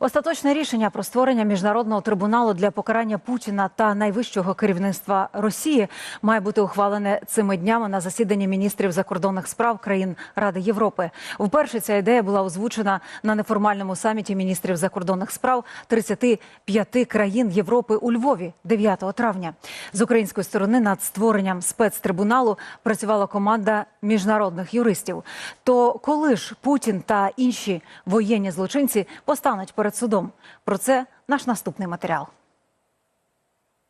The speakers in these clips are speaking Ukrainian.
Остаточне рішення про створення міжнародного трибуналу для покарання Путіна та найвищого керівництва Росії має бути ухвалене цими днями на засіданні міністрів закордонних справ країн Ради Європи. Вперше ця ідея була озвучена на неформальному саміті міністрів закордонних справ 35 країн Європи у Львові 9 травня. З української сторони над створенням спецтрибуналу працювала команда міжнародних юристів. То коли ж Путін та інші воєнні злочинці постануть перед судом? Про це наш наступний матеріал.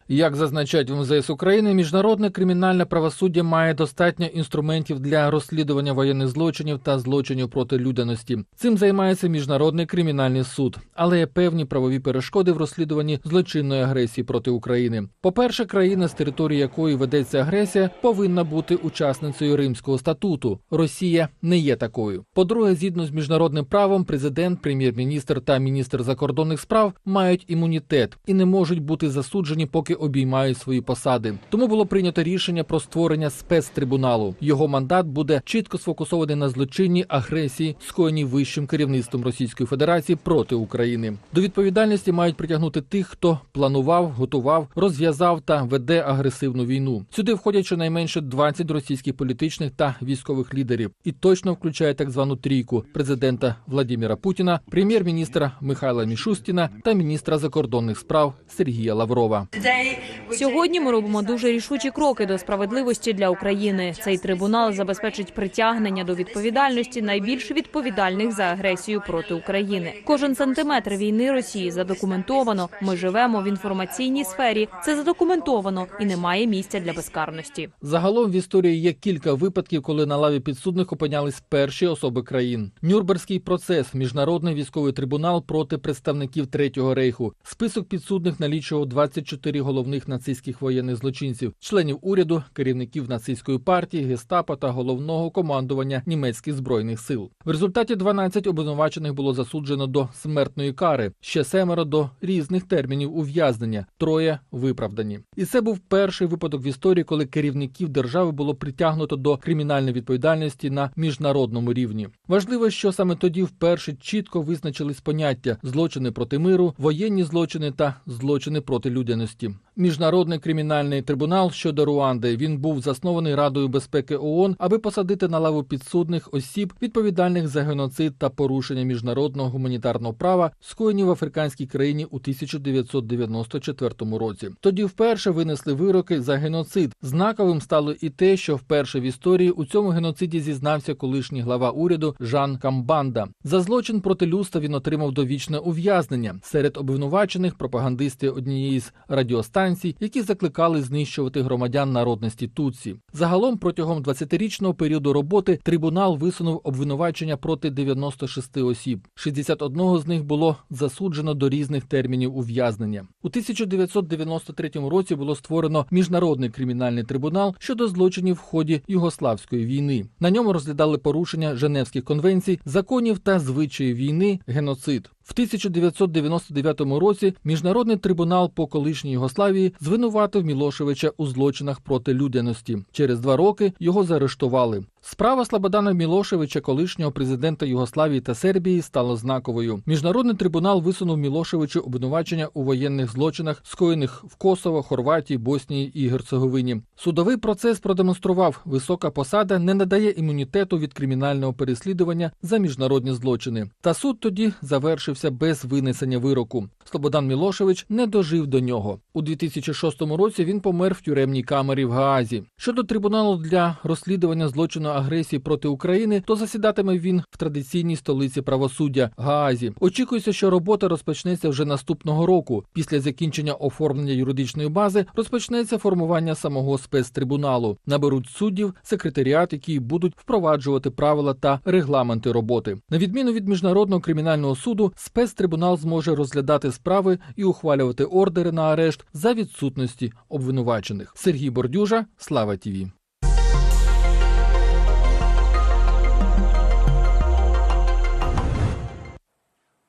Як зазначають в МЗС України, міжнародне кримінальне правосуддя має достатньо інструментів для розслідування воєнних злочинів та злочинів проти людяності. Цим займається міжнародний кримінальний суд, але є певні правові перешкоди в розслідуванні злочинної агресії проти України. По-перше, країна, з території якої ведеться агресія, повинна бути учасницею Римського статуту. Росія не є такою. По-друге, згідно з міжнародним правом, президент, прем'єр-міністр та міністр закордонних справ мають імунітет і не можуть бути засуджені, поки обіймають свої посади. Тому було прийнято рішення про створення спецтрибуналу. Його мандат буде чітко сфокусований на злочинній агресії, скоєній вищим керівництвом Російської Федерації проти України. До відповідальності мають притягнути тих, хто планував, готував, розв'язав та веде агресивну війну. Сюди входять щонайменше 20 російських політичних та військових лідерів, і точно включає так звану трійку президента Владимира Путіна, прем'єр-міністра Михайла Мішустіна та міністра закордонних справ Сергія Лаврова. great. Сьогодні ми робимо дуже рішучі кроки до справедливості для України. Цей трибунал забезпечить притягнення до відповідальності найбільш відповідальних за агресію проти України. Кожен сантиметр війни Росії задокументовано. Ми живемо в інформаційній сфері. Це задокументовано і немає місця для безкарності. Загалом в історії є кілька випадків, коли на лаві підсудних опинялись перші особи країн. Нюрнберзький процес, міжнародний військовий трибунал проти представників Третього рейху. Список підсудних налічував 24 головних нацистських воєнних злочинців, членів уряду, керівників нацистської партії, гестапо та головного командування німецьких збройних сил. В результаті 12 обвинувачених було засуджено до смертної кари, ще семеро до різних термінів ув'язнення, троє виправдані. І це був перший випадок в історії, коли керівників держави було притягнуто до кримінальної відповідальності на міжнародному рівні. Важливо, що саме тоді вперше чітко визначились поняття злочини проти миру, воєнні злочини та злочини проти людяності. Міжнародний кримінальний трибунал щодо Руанди він був заснований Радою безпеки ООН, аби посадити на лаву підсудних осіб, відповідальних за геноцид та порушення міжнародного гуманітарного права, скоєні в африканській країні у 1994 році. Тоді вперше винесли вироки за геноцид. Знаковим стало і те, що вперше в історії у цьому геноциді зізнався колишній глава уряду Жан Камбанда. За злочин проти людства він отримав довічне ув'язнення серед обвинувачених пропагандисти однієї з радіостанцій, які закликали знищувати громадян народності Тутсі. Загалом протягом 20-річного періоду роботи трибунал висунув обвинувачення проти 96 осіб. 61 з них було засуджено до різних термінів ув'язнення. У 1993 році було створено міжнародний кримінальний трибунал щодо злочинів в ході югославської війни. На ньому розглядали порушення Женевських конвенцій, законів та звичаїв війни, геноцид. В 1999 році міжнародний трибунал по колишній Югославії звинуватив Мілошевича у злочинах проти людяності. Через два роки його заарештували. Справа Слободана Мілошевича, колишнього президента Югославії та Сербії, стала знаковою. Міжнародний трибунал висунув Мілошевичу обвинувачення у воєнних злочинах, скоєних в Косово, Хорватії, Боснії і Герцеговині. Судовий процес продемонстрував, висока посада не надає імунітету від кримінального переслідування за міжнародні злочини. Та суд тоді завершився без винесення вироку. Слободан Мілошевич не дожив до нього. У 2006 році він помер в тюремній камері в Гаазі. Щодо трибуналу для розслідування злочину агресії проти України, то засідатиме він в традиційній столиці правосуддя Гаазі. Очікується, що робота розпочнеться вже наступного року. Після закінчення оформлення юридичної бази розпочнеться формування самого спецтрибуналу. Наберуть суддів, секретаріат, які будуть впроваджувати правила та регламенти роботи. На відміну від міжнародного кримінального суду, спецтрибунал зможе розглядати справи і ухвалювати ордери на арешт за відсутності обвинувачених. Сергій Бордюжа, Слава Тіві.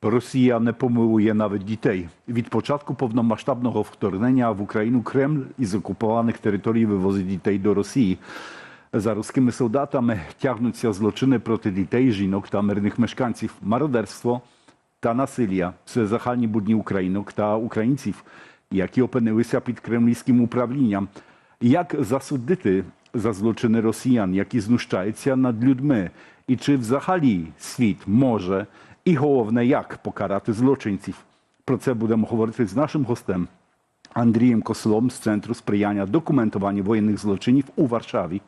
Росія не помилує навіть дітей. Від початку повномасштабного вторгнення в Україну Кремль із окупованих територій вивозить дітей до Росії. За руськими солдатами тягнуться злочини проти дітей, жінок та мирних мешканців, мародерство, та насилля це загальні будні українок та українців, які опинилися під кремлівським управлінням. Як засудити за злочини росіян, які знущаються над людьми? І чи взагалі світ може, і головне, як покарати злочинців? Про це будемо говорити з нашим гостем Андрієм Кослом з Центру сприяння документуванню воєнних злочинів у Варшаві.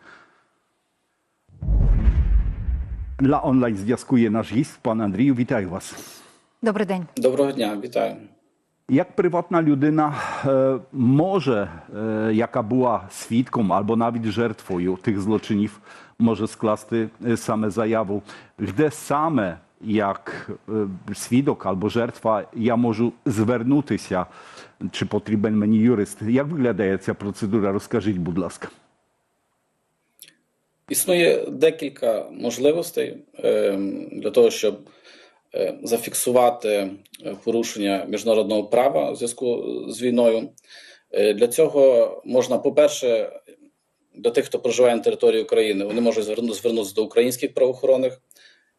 Dla online зв'язку є наш гість, пан Андрію. Вітаю вас. Добрий день. Доброго дня, вітаю. Як приватна людина е, може, е, яка була свідком або навіть жертвою тих злочинів, може скласти е, саме заяву, де саме як свідок або жертва я можу звернутися, чи потрібен мені юрист? Як виглядає ця процедура? Розкажіть, будь ласка. Існує декілька можливостей е, для того, щоб зафіксувати е, порушення міжнародного права у зв'язку з війною. Е, Для цього можна, по-перше, для тих, хто проживає на території України, вони можуть зверну- звернутися до українських правоохоронних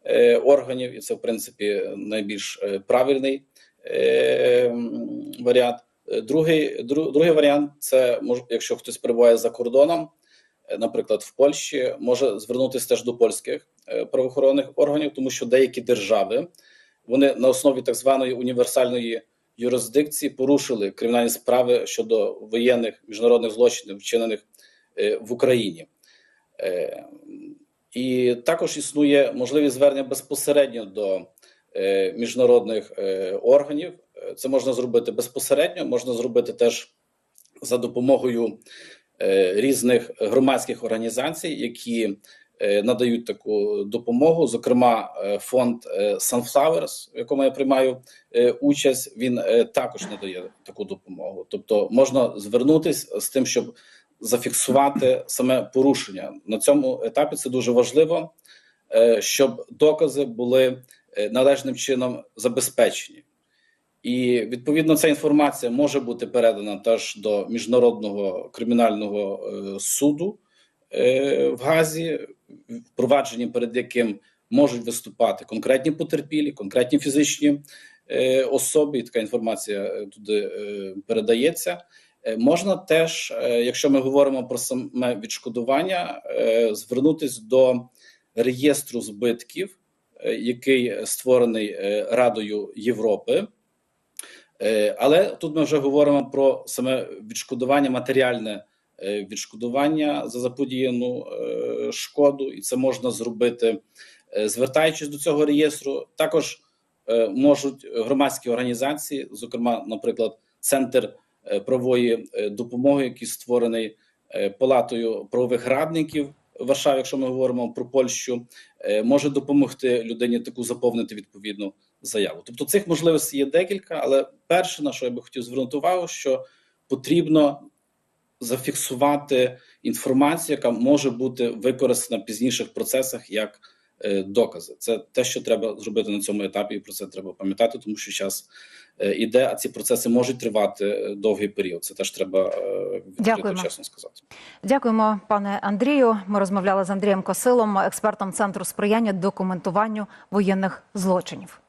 е, органів, і це, в принципі, найбільш е, правильний е, варіант. Е, Другий, другий варіант це якщо хтось перебуває за кордоном. е, Наприклад, в Польщі може звернутися теж до польських е, правоохоронних органів, тому що деякі держави вони на основі так званої універсальної юрисдикції порушили кримінальні справи щодо воєнних міжнародних злочинів, вчинених е, в Україні. Е, І також існує можливість звернення безпосередньо до е, міжнародних е, органів. Е, Це можна зробити безпосередньо, можна зробити теж за допомогою е, різних громадських організацій, які е, надають таку допомогу. Зокрема, е, фонд е, Sunflowers, в якому я приймаю е, участь, він е, також надає таку допомогу. Тобто можна звернутися з тим, щоб зафіксувати саме порушення на цьому етапі. Це дуже важливо, е, щоб докази були е, належним чином забезпечені. І відповідно ця інформація може бути передана теж до міжнародного кримінального е, суду е, в Газі, впровадженням перед яким можуть виступати конкретні потерпілі, конкретні фізичні е, особи. І така інформація е, туди е, передається. Можна теж, якщо ми говоримо про саме відшкодування, е, звернутися до реєстру збитків, який створений Радою Європи. Але тут ми вже говоримо про саме відшкодування, матеріальне відшкодування за заподіяну е, шкоду, і це можна зробити, е, звертаючись до цього реєстру. Також е, можуть громадські організації, зокрема, наприклад, центр е, правової е, допомоги, який створений е, палатою правових радників Варшаві, якщо ми говоримо про Польщу, е, може допомогти людині таку заповнити відповідну заяву. Тобто цих можливостей є декілька, але перше, на що я би хотів звернути увагу, що потрібно зафіксувати інформацію, яка може бути використана в пізніших процесах як е, докази. Це те, що треба зробити на цьому етапі, і про це треба пам'ятати, тому що час е, іде, а ці процеси можуть тривати е, довгий період. Це теж треба Дякуємо. чесно сказати. Дякуємо, пане Андрію. Ми розмовляли з Андрієм Косилом, експертом Центру сприяння документуванню воєнних злочинів.